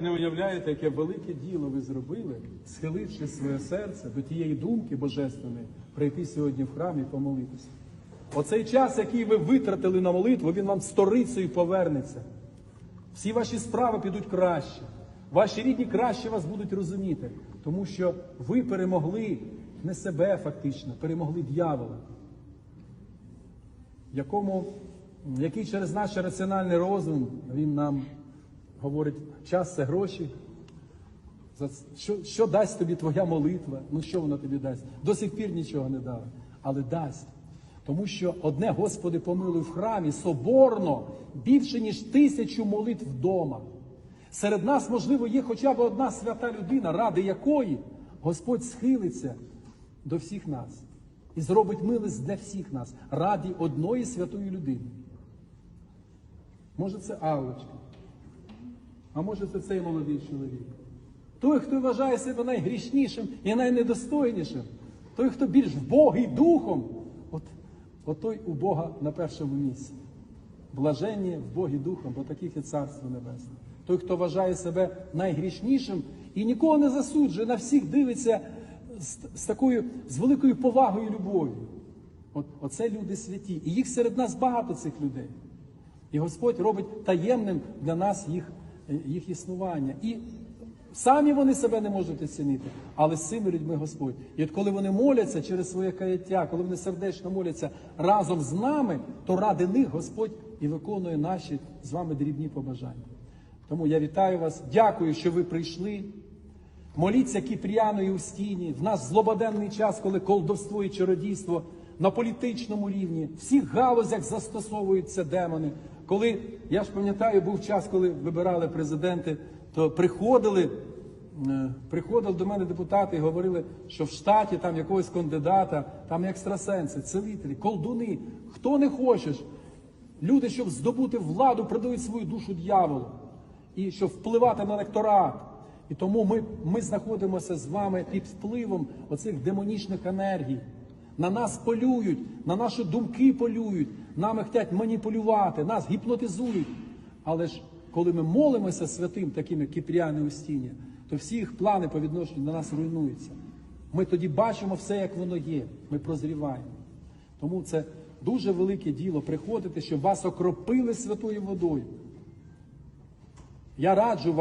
Не уявляєте, яке велике діло ви зробили, схиливши своє серце до тієї думки божественної, прийти сьогодні в храм і помолитися. Оцей час, який ви витратили на молитву, він вам сторицею повернеться. Всі ваші справи підуть краще. Ваші рідні краще вас будуть розуміти, тому що ви перемогли не себе фактично, перемогли дьявола, якому, який через наш раціональний розум він нам говорить, час це гроші. Що, що дасть тобі твоя молитва? Ну що вона тобі дасть? До сих пір нічого не дала, але дасть. Тому що одне Господи помилуй в храмі соборно більше, ніж тисячу молитв вдома. Серед нас, можливо, є хоча б одна свята людина, ради якої Господь схилиться до всіх нас і зробить милость для всіх нас раді одної святої людини. Може, це Аллочка, а може, це цей молодий чоловік. Той, хто вважає себе найгрішнішим і найнедостойнішим, той, хто більш вбогий духом, от, от той у Бога на першому місці. Блаженні в Богі духом, бо таких є царство небесне. Той, хто вважає себе найгрішнішим і нікого не засуджує, на всіх дивиться з, з такою з великою повагою і любов'ю. От, оце люди святі. І їх серед нас багато цих людей. І Господь робить таємним для нас їх, їх існування. І самі вони себе не можуть оцінити, але з цими людьми Господь. І от коли вони моляться через своє каяття, коли вони сердечно моляться разом з нами, то ради них Господь і виконує наші з вами дрібні побажання. Тому я вітаю вас, дякую, що ви прийшли. Моліться Кіпріану і Устіні. В нас злободенний час, коли колдовство і чародійство на політичному рівні, в всіх галузях застосовуються демони. Коли я ж пам'ятаю, був час, коли вибирали президенти, то приходили, е, приходили до мене депутати і говорили, що в штаті там якогось кандидата, там екстрасенси, целителі, колдуни, хто не хочеш. Люди, щоб здобути владу, продають свою душу дьяволу і щоб впливати на електорат. І тому ми, ми знаходимося з вами під впливом оцих демонічних енергій. На нас полюють, на наші думки полюють, нами хочуть маніпулювати, нас гіпнотизують. Але ж коли ми молимося святим, таким як Кіпріан і Устіння, то всі їх плани по відношенню до нас руйнуються. Ми тоді бачимо все, як воно є. Ми прозріваємо. Тому це дуже велике діло приходити, щоб вас окропили святою водою. Я раджу вам.